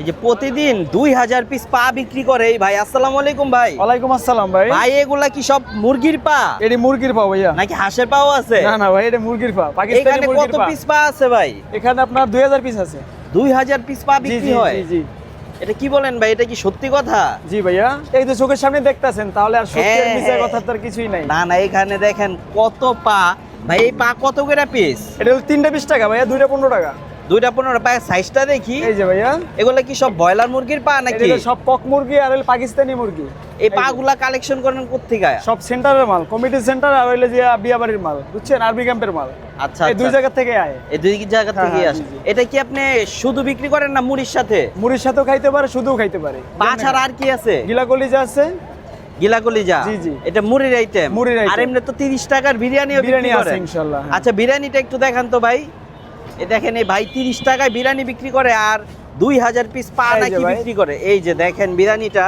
এই যে প্রতিদিন দুই হাজার পিস পা বিক্রি করে এই ভাই। আসসালামু আলাইকুম ভাই। ওয়ালাইকুম আসসালাম ভাই। ভাই এগুলা কি সব মুরগির পা? এটি মুরগির পা ভাইয়া। নাকি হাঁসের পাও আছে? না না ভাই এটা মুরগির পা পাকিস্তানি মুরগির পা। পিস পা আছে ভাই? এখানে আপনার দুই হাজার পিস আছে। দুই হাজার পিস পা বিক্রি হয়? জি জি। এটা কি বলেন ভাই? এটা কি সত্যি কথা? জি ভাইয়া। এই তো চোখের সামনে দেখতাছেন তাহলে আর সত্যি হ্যাঁ। কথা তার কিছুই নাই। না না এখানে দেখেন কত পা। ভাই এই পা কত করে পিস এটা হলো তিনটা বিশ টাকা ভাইয়া দুইটা পনেরো টাকা। দুইটা পনেরো পায়ের সাইজটা দেখি। এই যে ভাইয়া। এগুলা কি সব ব্রয়লার মুরগির পা নাকি? সব কক মুরগি আর পাকিস্তানি মুরগি। এই যে। পাগুলা কালেকশন করেন কোথেকে সব সেন্টারের মাল কমিটি সেন্টার আর হইলে যে বিয়াবাড়ির মাল বুঝছেন? আরবি ক্যাম্পের মাল। আচ্ছা এই দুই আচ্ছা। জায়গা থেকে আয়। এই দুই জায়গা হ্যাঁ, থেকে হ্যাঁ, আসে। এটা কি আপনি শুধু বিক্রি করেন না মুড়ির সাথে? মুড়ির সাথেও খাইতে পারে শুধুও খাইতে পারে। পা ছাড়া আর কি আছে? গিলা কলিজা আছে? গিলাগুলি যা জি, জি। এটা মুড়ির আইটেম মুড়ির। আর এমনি তো 30 টাকার বিরিয়ানিও বিরিয়ানি বিরিয়ানি আছে ইনশাল্লাহ হ্যাঁ। আচ্ছা বিরিয়ানিটা একটু দেখান তো ভাই। এ দেখেন এই ভাই 30 টাকায় বিরিয়ানি বিক্রি করে আর 2000 পিস পা নাকি। বিক্রি করে। এই যে দেখেন বিরিয়ানিটা।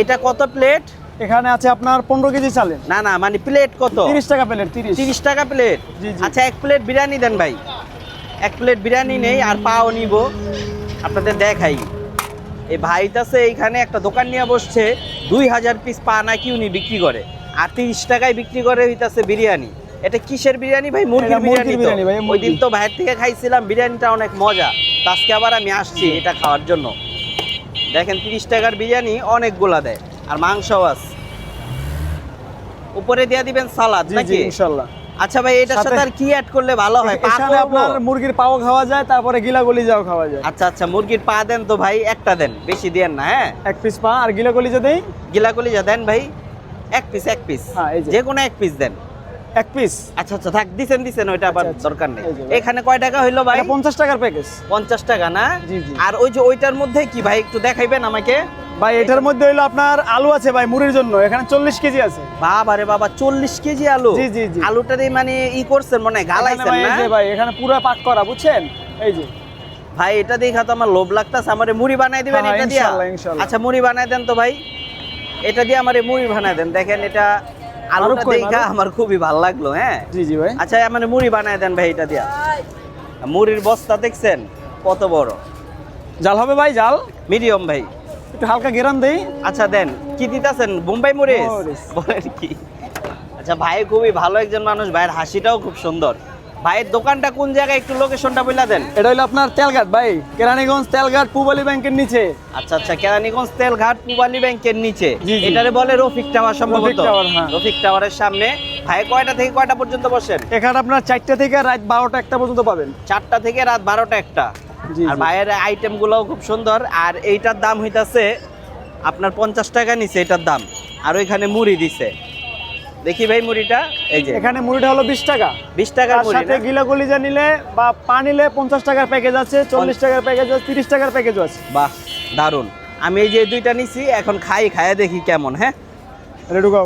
এটা কত প্লেট এখানে আছে আপনার পনেরো কেজি চালেন না না মানে প্লেট কত? তিরিশ টাকা প্লেট তিরিশ। 30 টাকা প্লেট। আচ্ছা এক প্লেট বিরিয়ানি দেন ভাই। এক প্লেট বিরিয়ানি নেই আর পাও নিব। আপনাদের দেখাই। এই ভাইটাছে এইখানে একটা দোকান নিয়ে বসছে। দুই হাজার পিস পা নাকি উনি বিক্রি করে। আর তিরিশ টাকায় বিক্রি করে হইতাছে বিরিয়ানি। এটা কিসের বিরিয়ানি ভাই? মুরগির বিরিয়ানি ভাই, ওই দিন তো ভাইয়ের থেকে খাইছিলাম বিরিয়ানিটা অনেক মজা। আজকে আবার আমি আসছি এটা খাওয়ার জন্য। দেখেন তিরিশ টাকার বিরিয়ানি অনেকগুলা দেয়। আর মাংসও আছে। উপরে দিয়ে দিবেন সালাদ নাকি? ইনশাল্লাহ। আচ্ছা ভাই এটার সাথে- আর কি অ্যাড করলে ভালো হয়? পা আপনার মুরগির পাও খাওয়া যায় তারপরে গিলা যাও খাওয়া যায়। আচ্ছা আচ্ছা মুরগির পা দেন তো ভাই একটা দেন। বেশি দেন না হ্যাঁ? এক পিস পা আর গিলা কলিজা দেই? গিলাগুলি যা দেন ভাই। এক পিস এক পিস হ্যাঁ। যে। কোনো এক পিস দেন। এক পিস আচ্ছা আচ্ছা থাক দিছেন দিছেন ওইটা আবার আচ্ছা, আচ্ছা। দরকার নেই। এখানে কয় টাকা হইল ভাই? এটা পঞ্চাশ টাকার প্যাকেজ পঞ্চাশ টাকা না। আর ওই যে ওইটার মধ্যে কি ভাই একটু দেখাইবেন আমাকে? ভাই এটার মধ্যে হইল আপনার আলু আছে ভাই মুড়ির জন্য। এখানে চল্লিশ কেজি আছে। বাবা রে বাবা চল্লিশ কেজি আলু? জি, জি, জি। আলুটারই মানে ই করছেন মানে গালাইছেন না? ভাই এখানে পুরো পাক করা বুঝছেন? এই যে। ভাই এটা দেখা তো আমার লোভ লাগতাছে আমারে মুড়ি বানাই দিবেন হ্যাঁ, এটা দিয়া। আচ্ছা মুড়ি বানাই দেন তো ভাই। এটা দিয়ে আমারে মুড়ি বানাই দেন। দেখেন এটা আলুটা মারুফ দেখা আমার খুবই ভালো লাগল হ্যাঁ। জি জি ভাই। আচ্ছা মানে মুড়ি বানায় দেন ভাই এটা দিয়া। মুড়ির বস্তা দেখছেন? কত বড়। জাল হবে ভাই জাল। মিডিয়াম ভাই। একটু হালকা গেরান দেই। আচ্ছা দেন। কি দিতাছেন? বোম্বাই মুড়ি মরিচ। বলেন কি। আচ্ছা ভাই খুবই ভালো একজন মানুষ ভাইয়ের হাসিটাও খুব সুন্দর। ভাইয়ের দোকানটা কোন জায়গায়? একটু লোকেশনটা বলে দেন। এটা হলো আপনার তেলঘাট ভাই কেরানীগঞ্জ তেলঘাট পুবালি ব্যাংকের নিচে। আচ্ছা আচ্ছা কেরানীগঞ্জ তেলঘাট পুবালি ব্যাংকের নিচে। এটারে বলে রফিক টাওয়ার সম্ভবত। রফিক টাওয়ার, হ্যাঁ। রফিক টাওয়ারের সামনে। ভাই কয়টা থেকে কয়টা পর্যন্ত বসেন? এখানে আপনার চারটা থেকে রাত বারোটা একটা পর্যন্ত পাবেন। চারটা থেকে রাত বারোটা একটা। আর ভাইয়ের আইটেম গুলোও খুব সুন্দর। আর এইটার দাম হইতাছে আপনার পঞ্চাশ টাকা নিছে এটার দাম। আর ওইখানে মুড়ি দিছে। দেখি ভাই মুড়িটা এই যে। এখানে মুড়িটা হলো বিশ টাকা। বিশ টাকার সাথে? গিলা গলিজা নিলে বা পা নিলে পঞ্চাশ টাকার প্যাকেজ আছে চল্লিশ টাকার প্যাকেজ আছে তিরিশ টাকার প্যাকেজ আছে। বাহ দারুণ আমি এই যে দুইটা নিছি এখন খাই খাইয়া দেখি কেমন হ্যাঁ? রেডুকা